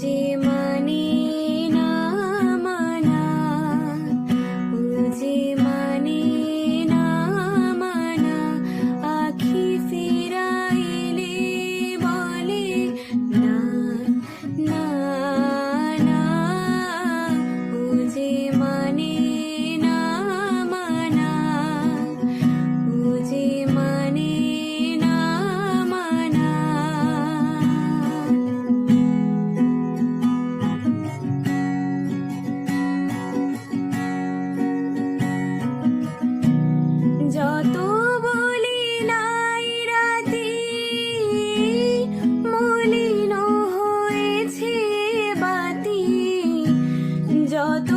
যে মা yo te